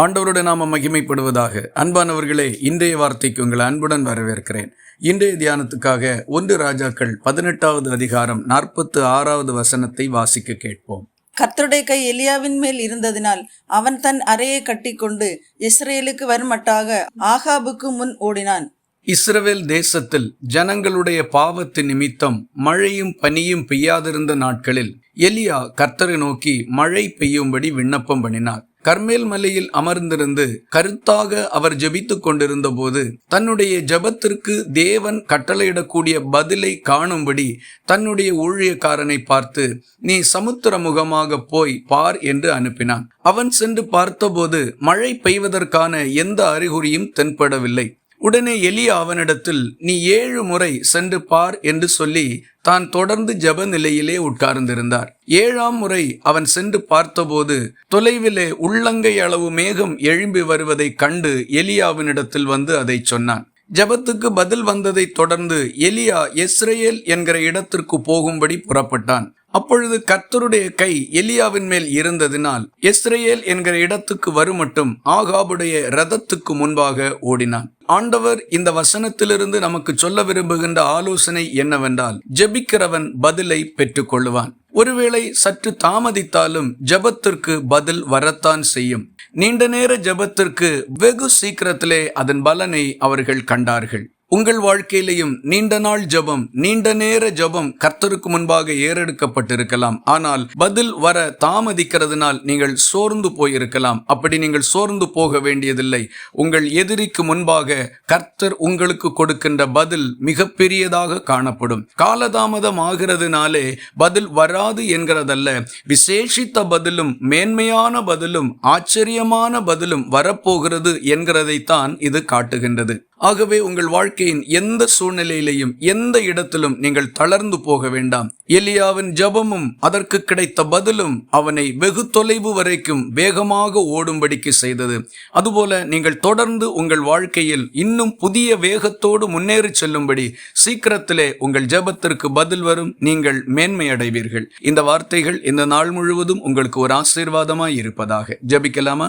ஆண்டவருடைய நாம மகிமைப்படுவதாக. அன்பானவர்களே இன்றைய வார்த்தைக்கு உங்களை அன்புடன் வரவேற்கிறேன். இன்றைய தியானத்துக்காக ஒன்று ராஜாக்கள் பதினெட்டாவது அதிகாரம் நாற்பத்து ஆறாவது வசனத்தை வாசிக்க கேட்போம். கர்த்தருடைய கை எலியாவின் மேல் இருந்ததினால் அவன் தன் அறையை கட்டிக்கொண்டு இஸ்ரேலுக்கு வருமட்டாக ஆகாபுக்கு முன் ஓடினான். இஸ்ரவேல் தேசத்தில் ஜனங்களுடைய பாவத்து நிமித்தம் மழையும் பனியும் பெய்யாதிருந்த நாட்களில் எலியா கர்த்தரை நோக்கி மழை பெய்யும்படி விண்ணப்பம் பண்ணினார். கர்மேல் மலையில் அமர்ந்திருந்து கருத்தாக அவர் ஜெபித்துக் கொண்டிருந்த போது தன்னுடைய ஜெபத்திற்கு தேவன் கட்டளையிடக்கூடிய பதிலை காணும்படி தன்னுடைய ஊழியக்காரனை பார்த்து நீ சமுத்திர முகமாக போய் பார் என்று அனுப்பினான். அவன் சென்று பார்த்தபோது மழை பெய்வதற்கான எந்த அறிகுறியும் தென்படவில்லை. உடனே எலியா அவனிடத்தில் நீ ஏழு முறை சென்று பார் என்று சொல்லி தான் தொடர்ந்து ஜெப நிலையிலே உட்கார்ந்திருந்தார். ஏழாம் முறை அவன் சென்று பார்த்தபோது தொலைவிலே உள்ளங்கை அளவு மேகம் எழும்பி வருவதை கண்டு எலியாவினிடத்தில் வந்து அதை சொன்னான். ஜெபத்துக்கு பதில் வந்ததை தொடர்ந்து எலியா எஸ்ரேல் என்கிற இடத்திற்கு போகும்படி புறப்பட்டான். அப்பொழுது கர்த்தருடைய கை எலியாவின் மேல் இருந்ததினால் இஸ்ரேல் என்கிற இடத்துக்கு வருமட்டும் ஆகாபுடைய ரதத்துக்கு முன்பாக ஓடினான். ஆண்டவர் இந்த வசனத்திலிருந்து நமக்கு சொல்ல விரும்புகின்ற ஆலோசனை என்னவென்றால் ஜெபிக்கிறவன் பதிலை பெற்றுக்கொள்ளுவான். ஒருவேளை சற்று தாமதித்தாலும் ஜெபத்திற்கு பதில் வரத்தான் செய்யும். நீண்ட நேர ஜெபத்திற்கு வெகு சீக்கிரத்திலே அதன் பலனை அவர்கள் கண்டார்கள். உங்கள் வாழ்க்கையிலையும் நீண்ட நாள் ஜெபம் நீண்ட நேர ஜெபம் கர்த்தருக்கு முன்பாக ஏறெடுக்கப்பட்டிருக்கலாம். ஆனால் பதில் வர தாமதிக்கிறதுனால் நீங்கள் சோர்ந்து போயிருக்கலாம். அப்படி நீங்கள் சோர்ந்து போக வேண்டியதில்லை. உங்கள் எதிரிக்கு முன்பாக கர்த்தர் உங்களுக்கு கொடுக்கின்ற பதில் மிகப்பெரியதாக காணப்படும். காலதாமதம் ஆகிறதுனாலே பதில் வராது என்கிறதல்ல. விசேஷித்த பதிலும் மேன்மையான பதிலும் ஆச்சரியமான பதிலும் வரப்போகிறது என்கிறதைத்தான் இது காட்டுகின்றது. ஆகவே உங்கள் வாழ்க்கையின் எந்த சூழ்நிலையிலையும் எந்த இடத்திலும் நீங்கள் தளர்ந்து போக வேண்டாம். எலியாவின் ஜபமும் அதற்கு கிடைத்த பதிலும் அவனை வெகு தொலைவு வரைக்கும் வேகமாக ஓடும்படிக்கு செய்தது. அதுபோல நீங்கள் தொடர்ந்து உங்கள் வாழ்க்கையில் இன்னும் புதிய வேகத்தோடு முன்னேறி செல்லும்படி சீக்கிரத்திலே உங்கள் ஜபத்திற்கு பதில் வரும் நீங்கள் மேன்மை அடைவீர்கள் இந்த வார்த்தைகள் இந்த நாள் முழுவதும் உங்களுக்கு ஒரு ஆசீர்வாதமாய் இருப்பதாக. ஜபிக்கலாமா?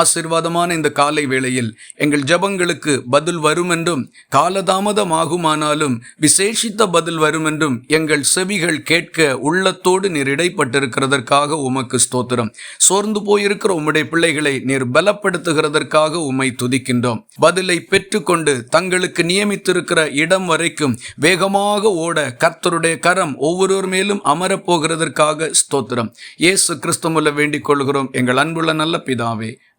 ஆசீர்வாதமான இந்த காலை வேளையில் எங்கள் ஜபங்களுக்கு பதில் வரும் என்றும் காலதாமதமாகுமானாலும் விசேஷித்த பதில் வரும் என்றும் எங்கள் செவிகள் கேட்க உள்ளத்தோடு நீர் இடைப்பட்டிருக்கிறதற்காக உமக்கு ஸ்தோத்திரம். சோர்ந்து போயிருக்கிற உம்முடைய பிள்ளைகளை நீர் பலப்படுத்துகிறதற்காக உம்மை துதிக்கின்றோம். பதிலை பெற்றுக்கொண்டு தங்களுக்கு நியமித்திருக்கிற இடம் வரைக்கும் வேகமாக ஓட கர்த்தருடைய கரம் ஒவ்வொருவர் மேலும் அமரப்போகிறதற்காக ஸ்தோத்திரம். இயேசு கிறிஸ்துமுல்ல வேண்டிக் கொள்கிறோம். எங்கள் அன்புள்ள நல்ல பிதாவே